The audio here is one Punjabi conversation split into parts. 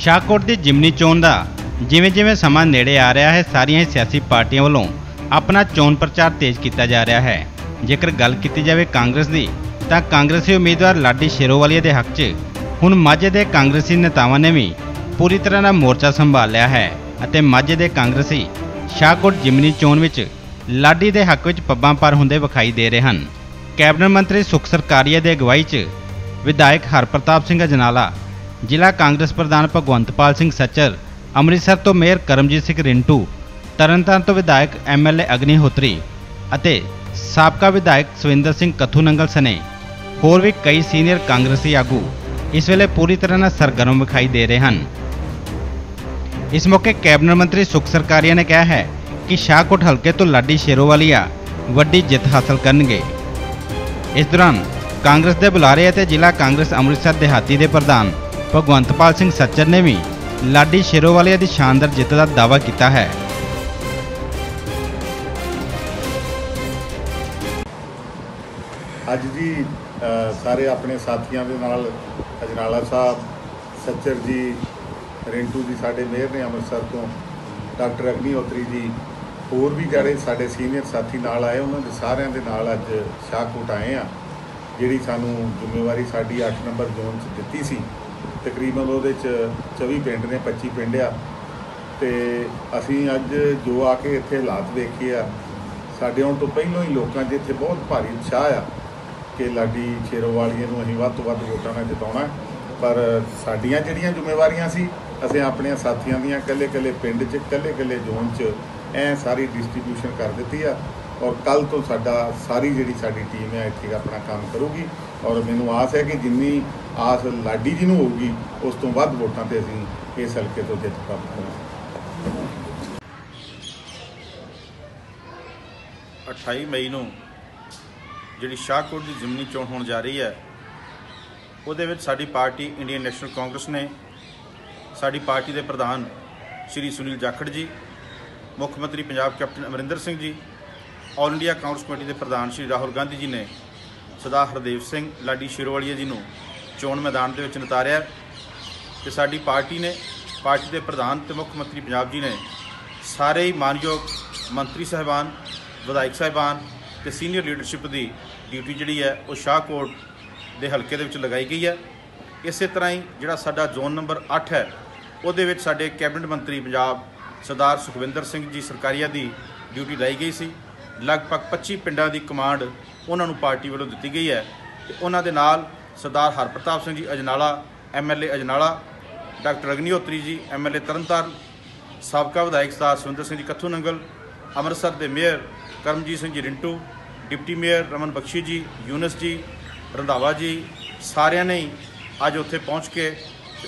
ਸ਼ਾਹਕੋਟ ਦੀ ਜਿਮਨੀ ਚੋਣ ਦਾ ਜਿਵੇਂ ਜਿਵੇਂ ਸਮਾਂ ਨੇੜੇ ਆ ਰਿਹਾ ਹੈ, ਸਾਰੀਆਂ ਹੀ ਸਿਆਸੀ ਪਾਰਟੀਆਂ ਵੱਲੋਂ ਆਪਣਾ ਚੋਣ ਪ੍ਰਚਾਰ ਤੇਜ਼ ਕੀਤਾ ਜਾ ਰਿਹਾ ਹੈ। ਜੇਕਰ ਗੱਲ ਕੀਤੀ ਜਾਵੇ ਕਾਂਗਰਸ ਦੀ, ਤਾਂ ਕਾਂਗਰਸੀ ਉਮੀਦਵਾਰ ਲਾਡੀ ਸ਼ੇਰੋਵਾਲੀਆ ਦੇ ਹੱਕ 'ਚ ਹੁਣ ਮਾਝੇ ਦੇ ਕਾਂਗਰਸੀ ਨੇਤਾਵਾਂ ਨੇ ਵੀ ਪੂਰੀ ਤਰ੍ਹਾਂ ਨਾਲ ਮੋਰਚਾ ਸੰਭਾਲ ਲਿਆ ਹੈ ਅਤੇ ਮਾਝੇ ਦੇ ਕਾਂਗਰਸੀ ਸ਼ਾਹਕੋਟ ਜਿਮਨੀ ਚੋਣ ਵਿੱਚ ਲਾਡੀ ਦੇ ਹੱਕ ਵਿੱਚ ਪੱਬਾਂ ਪਰ ਹੁੰਦੇ ਵਿਖਾਈ ਦੇ ਰਹੇ ਹਨ। ਕੈਬਨਿਟ ਮੰਤਰੀ ਸੁਖ ਸਰਕਾਰੀਆ ਦੇ ਅਗਵਾਈ 'ਚ ਵਿਧਾਇਕ ਹਰਪ੍ਰਤਾਪ ਸਿੰਘ ਅਜਨਾਲਾ ਜ਼ਿਲ੍ਹਾ ਕਾਂਗਰਸ ਪ੍ਰਧਾਨ ਭਗਵੰਤਪਾਲ ਸਿੰਘ ਸੱਚਰ ਅੰਮ੍ਰਿਤਸਰ ਤੋਂ ਮੇਅਰ ਕਰਮਜੀਤ ਸਿੰਘ ਰਿੰਟੂ, ਤਰਨਤਾਰਨ ਤੋਂ ਵਿਧਾਇਕ ਐਮਐਲਏ ਅਗਨੀਹੋਤਰੀ ਅਤੇ ਸਾਬਕਾ ਵਿਧਾਇਕ ਸਵਿੰਦਰ ਸਿੰਘ ਕੱਥੂ ਨੰਗਲ ਸਨੇ ਹੋਰ ਵੀ ਕਈ ਸੀਨੀਅਰ ਕਾਂਗਰਸੀ ਆਗੂ ਇਸ ਵੇਲੇ ਪੂਰੀ ਤਰ੍ਹਾਂ ਨਾਲ ਸਰਗਰਮ ਵਿਖਾਈ ਦੇ ਰਹੇ ਹਨ। ਇਸ ਮੌਕੇ ਕੈਬਨਿਟ ਮੰਤਰੀ ਸੁਖ ਸਰਕਾਰੀਆ ਨੇ ਕਿਹਾ ਹੈ ਕਿ ਸ਼ਾਹਕੋਟ ਹਲਕੇ ਤੋਂ ਲਾਡੀ ਸ਼ੇਰੋਵਾਲੀਆ ਵੱਡੀ ਜਿੱਤ ਹਾਸਲ ਕਰਨਗੇ। ਇਸ ਦੌਰਾਨ ਕਾਂਗਰਸ ਦੇ ਬੁਲਾਰੇ ਅਤੇ ਜ਼ਿਲ੍ਹਾ ਕਾਂਗਰਸ ਅੰਮ੍ਰਿਤਸਰ ਦਿਹਾਤੀ ਦੇ ਪ੍ਰਧਾਨ ਭਗਵੰਤਪਾਲ ਸਿੰਘ ਸੱਚਰ ਨੇ ਵੀ ਲਾਡੀ ਸ਼ੇਰੋਵਾਲੀਆ ਦੀ ਸ਼ਾਨਦਾਰ ਜਿੱਤ ਦਾ ਦਾਅਵਾ ਕੀਤਾ ਹੈ। ਅੱਜ ਜੀ ਸਾਰੇ ਆਪਣੇ ਸਾਥੀਆਂ ਦੇ ਨਾਲ ਅਜਨਾਲਾ ਸਾਹਿਬ ਸੱਚਰ ਜੀ, ਰਿੰਟੂ ਜੀ ਸਾਡੇ ਮੇਅਰ ਨੇ ਅੰਮ੍ਰਿਤਸਰ ਤੋਂ, ਡਾਕਟਰ ਅਗਨੀਹੋਤਰੀ ਜੀ, ਹੋਰ ਵੀ ਜਿਹੜੇ ਸਾਡੇ ਸੀਨੀਅਰ ਸਾਥੀ ਨਾਲ ਆਏ, ਉਹਨਾਂ ਦੇ ਸਾਰਿਆਂ ਦੇ ਨਾਲ ਅੱਜ ਸ਼ਾਹਕੋਟ ਆਏ ਆ, ਜਿਹੜੀ ਸਾਨੂੰ ਜ਼ਿੰਮੇਵਾਰੀ ਸਾਡੀ 8 ਨੰਬਰ ਜ਼ੋਨ 'ਚ ਦਿੱਤੀ ਸੀ। ਤਕਰੀਬਨ ਉਹਦੇ 'ਚ 24 ਪਿੰਡ ਨੇ 25 ਪਿੰਡ ਆ। ਤੇ ਅਸੀਂ ਅੱਜ ਜੋ ਆ ਕੇ ਇੱਥੇ ਹਾਲਾਤ ਵੇਖੇ ਆ, ਸਾਡੇ ਆਉਣ ਤੋਂ ਪਹਿਲਾਂ ਹੀ ਲੋਕਾਂ 'ਚ ਇੱਥੇ ਬਹੁਤ ਭਾਰੀ ਉਤਸ਼ਾਹ ਆ ਕਿ ਲਾਡੀ ਛੇਰੋਵਾਲੀਏ ਨੂੰ ਅਸੀਂ ਵੱਧ ਤੋਂ ਵੱਧ ਵੋਟਾਂ ਨਾਲ ਜਿਤਾਉਣਾ। ਪਰ ਸਾਡੀਆਂ ਜਿਹੜੀਆਂ ਜ਼ਿੰਮੇਵਾਰੀਆਂ ਸੀ, ਅਸੀਂ ਆਪਣੇ ਸਾਥੀਆਂ ਦੀਆਂ ਇਕੱਲੇ-ਇਕੱਲੇ ਪਿੰਡ 'ਚ, ਇਕੱਲੇ-ਇਕੱਲੇ ਜ਼ੋਨ 'ਚ ਐ ਸਾਰੀ ਡਿਸਟ੍ਰੀਬਿਊਸ਼ਨ ਕਰ ਦਿੱਤੀ ਆ। ਔਰ ਕੱਲ ਤੋਂ ਸਾਡਾ, ਸਾਰੀ ਜਿਹੜੀ ਸਾਡੀ ਟੀਮ ਹੈ ਇੱਥੇ ਆਪਣਾ ਕੰਮ ਕਰੂਗੀ। ਔਰ ਮੈਨੂੰ ਆਸ ਹੈ ਕਿ ਜਿੰਨੀ ਆਸ ਲਾਡੀ ਜੀ ਨੂੰ ਹੋਊਗੀ, ਉਸ ਤੋਂ ਵੱਧ ਵੋਟਾਂ ਤੇ ਅਸੀਂ ਇਸ ਹਲਕੇ ਤੋਂ ਜਿੱਤ ਪ੍ਰਾਪਤ ਕਰਾਂਗੇ। 28 ਮਈ ਨੂੰ ਜਿਹੜੀ ਸ਼ਾਹਕੋਟ ਦੀ ਜ਼ਿਮਨੀ ਚੋਣ ਹੋਣ ਜਾ ਰਹੀ ਹੈ, ਉਹਦੇ ਵਿੱਚ ਸਾਡੀ ਪਾਰਟੀ ਇੰਡੀਅਨ ਨੈਸ਼ਨਲ ਕਾਂਗਰਸ ਨੇ ਸਾਡੀ ਪਾਰਟੀ ਦੇ ਪ੍ਰਧਾਨ ਸ਼੍ਰੀ ਸੁਨੀਲ ਜਾਖੜ ਜੀ, ਮੁੱਖ ਮੰਤਰੀ Punjab captain Amarinder Singh ji all India Congress committee ਦੇ ਪ੍ਰਧਾਨ ਸ਼੍ਰੀ ਰਾਹੁਲ ਗਾਂਧੀ ਜੀ ਨੇ ਸਰਦਾਰ ਹਰਦੇਵ ਸਿੰਘ ਲਾਡੀ ਸ਼ਿਰੋਵਾਲੀਆ ਜੀ ਨੂੰ ਚੋਣ ਮੈਦਾਨ ਦੇ ਵਿੱਚ ਨਤਾਰਿਆ ਤੇ ਸਾਡੀ ਪਾਰਟੀ ਨੇ, ਪਾਰਟੀ ਦੇ ਪ੍ਰਧਾਨ ਤੇ ਮੁੱਖ ਮੰਤਰੀ ਪੰਜਾਬ ਜੀ ਨੇ ਸਾਰੇ ਹੀ ਮਾਨਯੋਗ ਮੰਤਰੀ ਸਾਹਿਬਾਨ, ਵਿਧਾਇਕ ਸਾਹਿਬਾਨ ਤੇ ਸੀਨੀਅਰ ਲੀਡਰਸ਼ਿਪ ਦੀ ਡਿਊਟੀ ਜਿਹੜੀ ਹੈ ਉਹ ਸ਼ਾਹਕੋਟ ਦੇ ਹਲਕੇ ਦੇ ਵਿੱਚ ਲਗਾਈ ਗਈ ਹੈ। ਇਸੇ ਤਰ੍ਹਾਂ ਹੀ ਜਿਹੜਾ ਸਾਡਾ ਜ਼ੋਨ ਨੰਬਰ 8 ਹੈ, ਉਹਦੇ ਵਿੱਚ ਸਾਡੇ ਕੈਬਨਿਟ ਮੰਤਰੀ ਪੰਜਾਬ ਸਰਦਾਰ ਸੁਖਵਿੰਦਰ ਸਿੰਘ ਜੀ ਸਰਕਾਰੀਆ ਦੀ ਡਿਊਟੀ ਲਾਈ ਗਈ ਸੀ। ਲਗਭਗ 25 ਪਿੰਡਾਂ ਦੀ ਕਮਾਂਡ ਉਹਨਾਂ ਨੂੰ ਪਾਰਟੀ ਵੱਲੋਂ ਦਿੱਤੀ ਗਈ ਹੈ ਤੇ ਉਹਨਾਂ ਦੇ ਨਾਲ Sardar Harpartap Singh ji Ajnala MLA Ajnala, doctor Agnihotri ji MLA Tarn Taran, ਸਾਬਕਾ ਵਿਧਾਇਕ ਸਰਦਾਰ ਸੁਰਿੰਦਰ ਸਿੰਘ ਜੀ ਕੱਥੂ ਨੰਗਲ ਅੰਮ੍ਰਿਤਸਰ ਦੇ mayor Karamjit Singh ji Rintu, deputy mayor Raman Bakshi ji, Younus ji, Randhawa ji, ਸਾਰਿਆਂ ਨੇ ਅੱਜ ਉੱਥੇ ਪਹੁੰਚ ਕੇ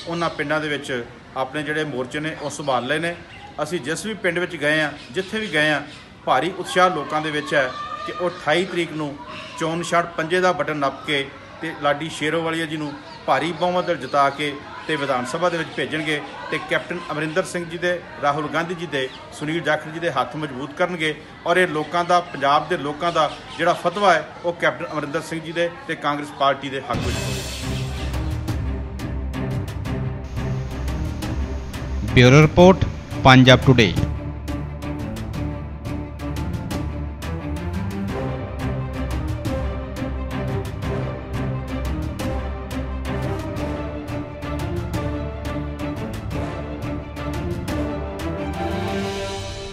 ਉਹਨਾਂ ਪਿੰਡਾਂ ਦੇ ਵਿੱਚ ਆਪਣੇ ਜਿਹੜੇ ਮੋਰਚੇ ਨੇ ਉਹ ਸੰਭਾਲ ਲਏ ਨੇ। ਅਸੀਂ ਜਿਸ ਵੀ ਪਿੰਡ ਵਿੱਚ ਗਏ ਆ ਜਿੱਥੇ ਵੀ ਗਏ ਆ ਭਾਰੀ ਉਤਸ਼ਾਹ ਲੋਕਾਂ ਦੇ ਵਿੱਚ ਹੈ ਕਿ ਉਹ 28 ਤਰੀਕ ਨੂੰ ਚੋਣ ਨਿਸ਼ਾਨ ਪੰਜੇ ਦਾ ਬਟਨ ਨੱਪ ਕੇ ਤੇ ਲਾਡੀ ਸ਼ੇਰੋਵਾਲੀਆ ਜੀ ਨੂੰ ਭਾਰੀ ਬਹੁਮਤ ਨਾਲ ਜਿਤਾ ਕੇ ਤੇ ਵਿਧਾਨ ਸਭਾ ਦੇ ਵਿੱਚ ਭੇਜਣਗੇ ਤੇ ਕੈਪਟਨ ਅਮਰਿੰਦਰ ਸਿੰਘ ਜੀ ਦੇ, ਰਾਹੁਲ ਗਾਂਧੀ ਜੀ ਦੇ, ਸੁਨੀਲ ਜਾਖੜ ਜੀ ਦੇ ਹੱਥ ਮਜ਼ਬੂਤ ਕਰਨਗੇ ਔਰ ਇਹ ਲੋਕਾਂ ਦਾ, ਪੰਜਾਬ ਦੇ ਲੋਕਾਂ ਦਾ ਜਿਹੜਾ ਫਤਵਾ ਹੈ, ਉਹ ਕੈਪਟਨ ਅਮਰਿੰਦਰ ਸਿੰਘ ਜੀ ਦੇ ਤੇ ਕਾਂਗਰਸ ਪਾਰਟੀ ਦੇ ਹੱਕ ਵਿੱਚ ਹੋਵੇਗਾ। Bureau report, Punjab today.